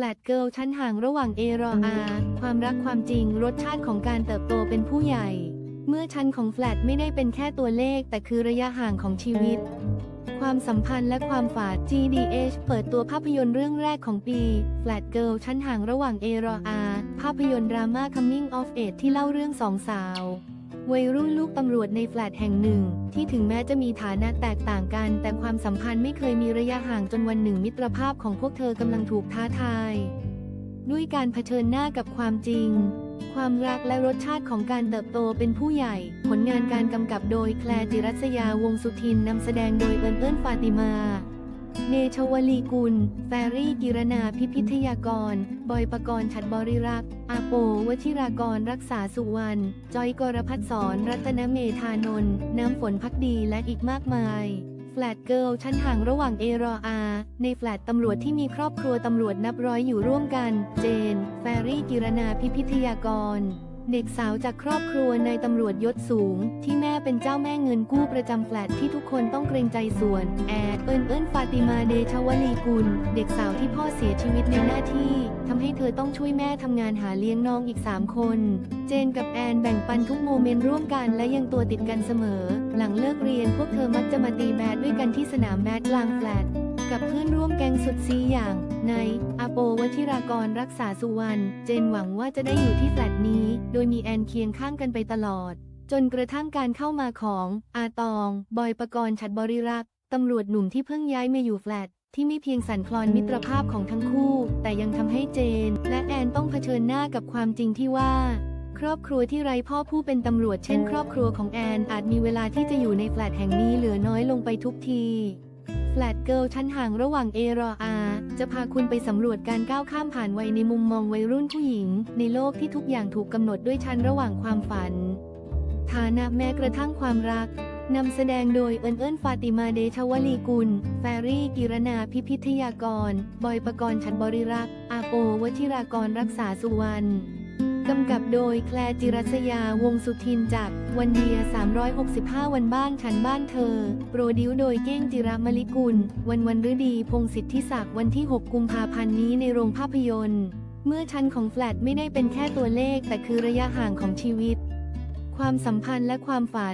แฟลตเกิลชั้นห่างระหว่างเอรออาความรักความจริงรสชาติของการเติบโตเป็นผู้ใหญ่ เมื่อชั้นของแฟลตไม่ได้เป็นแค่ตัวเลข แต่คือระยะห่างของชีวิต ความสัมพันธ์และความฝาด GDH เปิดตัวภาพยนตร์เรื่องแรกของปี Flat Girl ชั้นห่างระหว่างเอรออาภาพยนตร์ดราม่า Coming of Age ที่เล่าเรื่องสองสาว วัยรุ่นลูกตำรวจในแฟลตแห่งหนึ่ง ที่ถึงแม้จะมีฐานะแตกต่างกัน แต่ความสัมพันธ์ไม่เคยมีระยะห่างจนวันหนึ่งมิตรภาพของพวกเธอกำลังถูกท้าทาย ด้วยการเผชิญหน้ากับความจริง ความรักและรสชาติของการเติบโตเป็นผู้ใหญ่ ผลงานการกำกับโดยแคลร์จิรัสยาวงสุทินนำแสดงโดยเอิญเอิญฟาติมา เนชวลีกุล แฟรี่กิรณาพิพิทยากร บอยปกรณ์ฉัดบริรักษ์อาโป วชิรากรรักษาสุวรรณ จอยกรพัฒสอนรัตนเมธานนท์น้ำฝนพักดีและอีกมากมาย แฟลตเกิลชั้นห่างระหว่างเอรออา ในแฟลตตำรวจที่มีครอบครัวตำรวจนับร้อยอยู่ร่วมกัน เจน แฟรี่กิรณาพิพิทยากร เด็กสาวจากครอบครัวในตำรวจยศสูง ที่แม่เป็นเจ้าแม่เงินกู้ประจำแฟลตที่ทุกคนต้องเกรงใจส่วน แอดเอิญเอิญฟาติมาเดชวลีกุล เด็กสาวที่พ่อเสียชีวิตในหน้าที่ทำให้เธอต้องช่วยแม่ทำงานหาเลี้ยงน้องอีก 3 คน เจนกับแอนแบ่งปันทุกโมเมนต์ร่วมกันและยังตัวติดกันเสมอ หลังเลิกเรียนพวกเธอมักจะมาตีแบดด้วยกันที่สนามแบดกลางแฟลตกับเพื่อนร่วมแก๊งสุดซีอย่าง ในอโปวชิรากรรักษาสุวรรณ เจนหวังว่าจะได้อยู่ที่แฟลตนี้ ดยมีแอนเคียงข้างกันไปตลอด จนกระทั่งการเข้ามาของ อาตอง บอยปกรณ์ฉัดบริรักษ์ตำรวจหนุ่มที่เพิ่งย้ายมาอยู่แฟลตที่ไม่เพียงสั่นคลอนมิตรภาพของทั้งคู่ แต่ยังทำให้เจน และแอนต้องเผชิญหน้ากับความจริงที่ว่า ครอบครัวที่ไร้พ่อผู้เป็นตำรวจเช่น ครอบครัวของแอนอาจมีเวลาที่จะอยู่ในแฟลตแห่งนี้เหลือน้อยลงไปทุกที แฟลตเกิลชั้นห่างระหว่างเอรออาจะพาคุณไปสำรวจการก้าวข้ามผ่านวัยในมุมมองวัยรุ่นผู้หญิง ในโลกที่ทุกอย่างถูกกำหนดด้วยชั้นระหว่างความฝัน ฐานะแม้กระทั่งความรักนำแสดงโดยเอิญเอิญฟาติมาเดชวลีกุล แฟรี่กิรณาพิพิทยากร บอยปกรณ์ฉันบริรักษ์อาโปวชิรากรรักษาสุวรรณ กำกับโดยแคลร์จิรัสยาวงสุทินจากวันเดีย 365 วันบ้านฉันบ้านเธอ โปรดิวโดยเก้งจิรามลิกุล วันวันฤดีพงศิทธิศักดิ์วันที่ 6 กุมภาพันธ์นี้ในโรงภาพยนตร์ เมื่อชั้นของแฟลตไม่ได้เป็นแค่ตัวเลขแต่คือระยะห่างของชีวิต ความสัมพันธ์และความฝัน